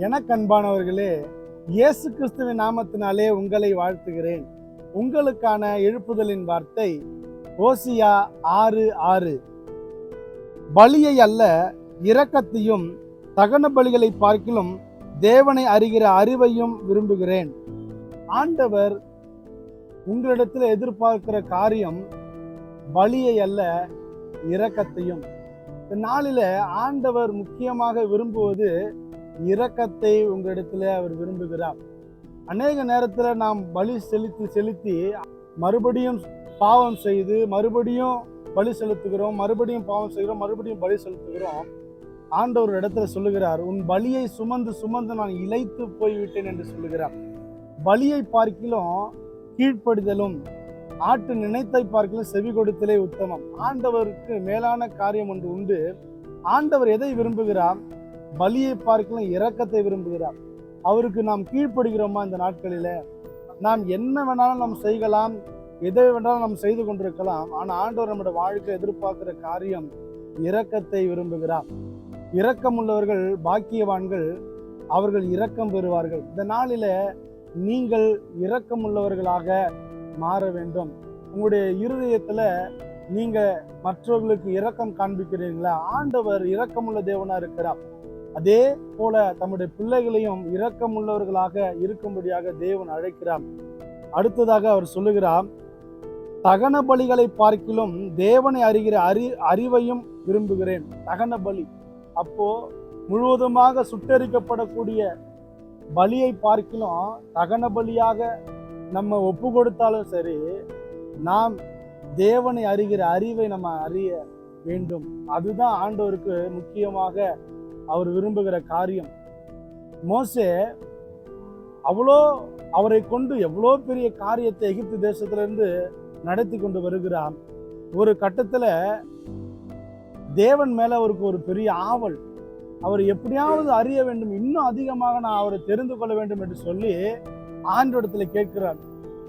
எனக்கு அன்பானவர்களே இயேசு கிறிஸ்துவின் நாமத்தினாலே உங்களை வாழ்த்துகிறேன். உங்களுக்கான எழுப்புதலின் வார்த்தை ஓசியா ஆறு ஆறு. பலியை அல்ல இரக்கத்தையும் தகன பலிகளை பார்க்கிலும் தேவனை அறிகிற அறிவையும் விரும்புகிறேன். ஆண்டவர் உங்களிடத்தில் எதிர்பார்க்கிற காரியம் பலியை அல்ல இரக்கத்தையும். இந்த நாளில ஆண்டவர் முக்கியமாக விரும்புவது இரக்கத்தை உங்களிடத்துல அவர் விரும்புகிறார். அநேக நேரத்தில் நாம் பலி செலுத்தி செலுத்தி மறுபடியும் பாவம் செய்து மறுபடியும் பலி செலுத்துகிறோம் மறுபடியும் பாவம் செய்கிறோம் மறுபடியும் பலி செலுத்துகிறோம். ஆண்டவர் இடத்துல சொல்லுகிறார் உன் பலியை சுமந்து சுமந்து நான் இழைத்து போய்விட்டேன் என்று சொல்லுகிறார். பலியை பார்க்கிலும் கீழ்ப்படுதலும் ஆட்டு நினைத்தை பார்க்கிலும் செவி கொடுத்தலே உத்தமம். ஆண்டவருக்கு மேலான காரியம் ஒன்று உண்டு. ஆண்டவர் எதை விரும்புகிறார்? பலியை பார்க்கலாம் இரக்கத்தை விரும்புகிறார். அவருக்கு நாம் கீழ்ப்படுகிறோமா இந்த நாட்களில? நாம் என்ன வேணாலும் நாம் செய்யலாம் எதை வேணாலும் நாம் செய்து கொண்டிருக்கலாம் ஆனால் ஆண்டவர் நம்முடைய வாழ்க்கை எதிர்பார்க்கிற காரியம் இரக்கத்தை விரும்புகிறார். இரக்கம் உள்ளவர்கள் பாக்கியவான்கள் அவர்கள் இரக்கம் பெறுவார்கள். இந்த நாளில நீங்கள் இரக்கம் உள்ளவர்களாக மாற வேண்டும். உங்களுடைய இருதயத்துல நீங்க மற்றவர்களுக்கு இரக்கம் காண்பிக்கிறீங்களா ஆண்டவர் இரக்கமுள்ள தேவனா இருக்கிறார். அதே போல தம்முடைய பிள்ளைகளையும் இரக்கம் உள்ளவர்களாக இருக்கும்படியாக தேவன் அழைக்கிறார். அடுத்ததாக அவர் சொல்லுகிறார் தகன பலிகளை பார்க்கிலும் தேவனை அறிகிற அறி அறிவையும் விரும்புகிறேன். தகன பலி. அப்போ முழுவதுமாக சுட்டரிக்கப்படக்கூடிய பலியை பார்க்கிலும் தகன பலியாக நம்ம ஒப்பு கொடுத்தாலும் சரி நாம் தேவனை அறிகிற அறிவை நம்ம அறிய வேண்டும். அதுதான் ஆண்டவருக்கு முக்கியமாக அவர் விரும்புகிற காரியம். மோசே அவ்வளோ அவரை கொண்டு எவ்வளோ பெரிய காரியத்தை எகிப்து தேசத்திலிருந்து நடத்தி கொண்டு வருகிறார் ஒரு கட்டத்தில் தேவன் மேலே அவருக்கு ஒரு பெரிய ஆவல். அவர் எப்படியாவது அறிய வேண்டும் இன்னும் அதிகமாக நான் அவரை தெரிந்து கொள்ள வேண்டும் என்று சொல்லி ஆண்டோடத்துல கேட்கிறார்.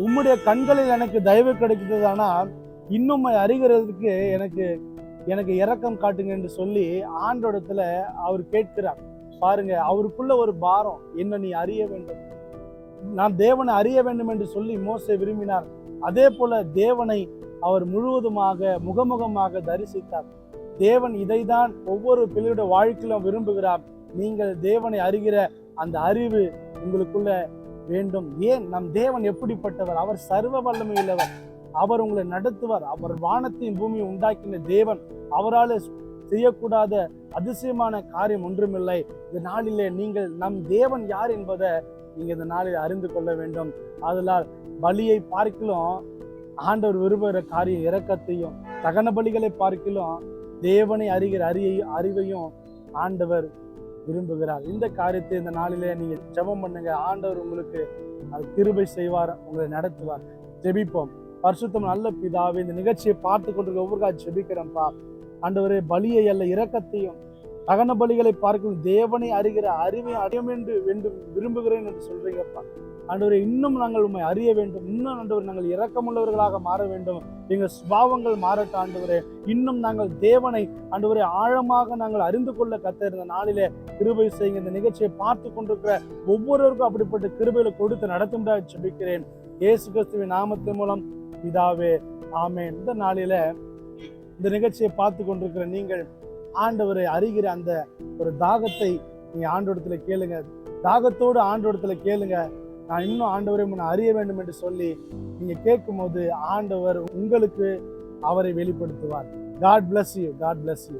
உம்முடைய கண்களில் எனக்கு தயவு கிடைக்கிறதானால் இன்னும் அறிகிறதுக்கு எனக்கு எனக்கு இரக்கம் காட்டுங்க என்று சொல்லி ஆண்டோடத்துல அவர் கேட்கிறார். பாருங்க அவருக்குள்ள ஒரு பாரம் என்ன நீ அறிய வேண்டும். நான் தேவனை அறிய வேண்டும் என்று சொல்லி மோசை விரும்பினார். அதே போல தேவனை அவர் முழுவதுமாக முகமுகமாக தரிசித்தார். தேவன் இதைதான் ஒவ்வொரு பிள்ளையோட வாழ்க்கையிலும் விரும்புகிறார். நீங்கள் தேவனை அறிகிற அந்த அறிவு உங்களுக்குள்ள வேண்டும். ஏன்? நம் தேவன் எப்படிப்பட்டவர்? அவர் சர்வ வல்லமையுள்ளவர் அவர் உங்களை நடத்துவார். அவர் வானத்தையும் பூமியை உண்டாக்கின தேவன். அவரால் செய்யக்கூடாத அதிசயமான காரியம் ஒன்றுமில்லை. இந்த நாளிலே நீங்கள் நம் தேவன் யார் என்பதை நீங்கள் இந்த நாளில் அறிந்து கொள்ள வேண்டும். அதனால் பலியை பார்க்கிலும் ஆண்டவர் விரும்புகிற காரியம் இறக்கத்தையும் தகன பலிகளை பார்க்கிலும் தேவனை அறிகிற அறியையும் அறிவையும் ஆண்டவர் விரும்புகிறார். இந்த காரியத்தை இந்த நாளிலே நீங்கள் ஜெபம் பண்ணுங்க. ஆண்டவர் உங்களுக்கு அது கிருபை செய்வார் உங்களை நடத்துவார். ஜெபிப்போம். பரிசுத்தம் நல்ல பிதாவே இந்த நிகழ்ச்சியை பார்த்து கொண்டிருக்க ஒவ்வொரு காட்சி ஜெபிக்கிறேன்ப்பா ஆண்டவரே பலியை அல்ல இரக்கத்தையும் தகன பலிகளை பார்க்கும் தேவனை அறிகிற அறிவை அறிய வேண்டும் வேண்டும் விரும்புகிறேன் என்று சொல்றீங்கப்பா. ஆண்டவரே இன்னும் நாங்கள் உண்மை அறிய வேண்டும். இன்னும் ஆண்டவர் நாங்கள் இரக்கமுள்ளவர்களாக மாற வேண்டும். எங்கள் சுபாவங்கள் மாறட்ட ஆண்டவரே. இன்னும் நாங்கள் தேவனை ஆண்டவரை ஆழமாக நாங்கள் அறிந்து கொள்ள கத்த இருந்த நாளிலே கிருபை செய்யுங்க. இந்த நிகழ்ச்சியை பார்த்து கொண்டிருக்கிற ஒவ்வொருவருக்கும் அப்படிப்பட்ட கிருபையில கொடுத்து நடத்தும்பா ஜெபிக்கிறேன். இயேசு கிறிஸ்துவின் நாமத்தின் மூலம் பிதாவே ஆமேன். இந்த நாளில இந்த நிகழ்ச்சியை பார்த்து கொண்டிருக்கிற நீங்கள் ஆண்டவரை அறிகிற அந்த ஒரு தாகத்தை நீ ஆண்டோடத்துல கேளுங்க. தாகத்தோடு ஆண்டோடத்துல கேளுங்க. நான் இன்னும் ஆண்டவரை முன்ன அறிய வேண்டும் என்று சொல்லி நீங்க கேட்கும் போது ஆண்டவர் உங்களுக்கு அவரை வெளிப்படுத்துவார். God bless you God bless you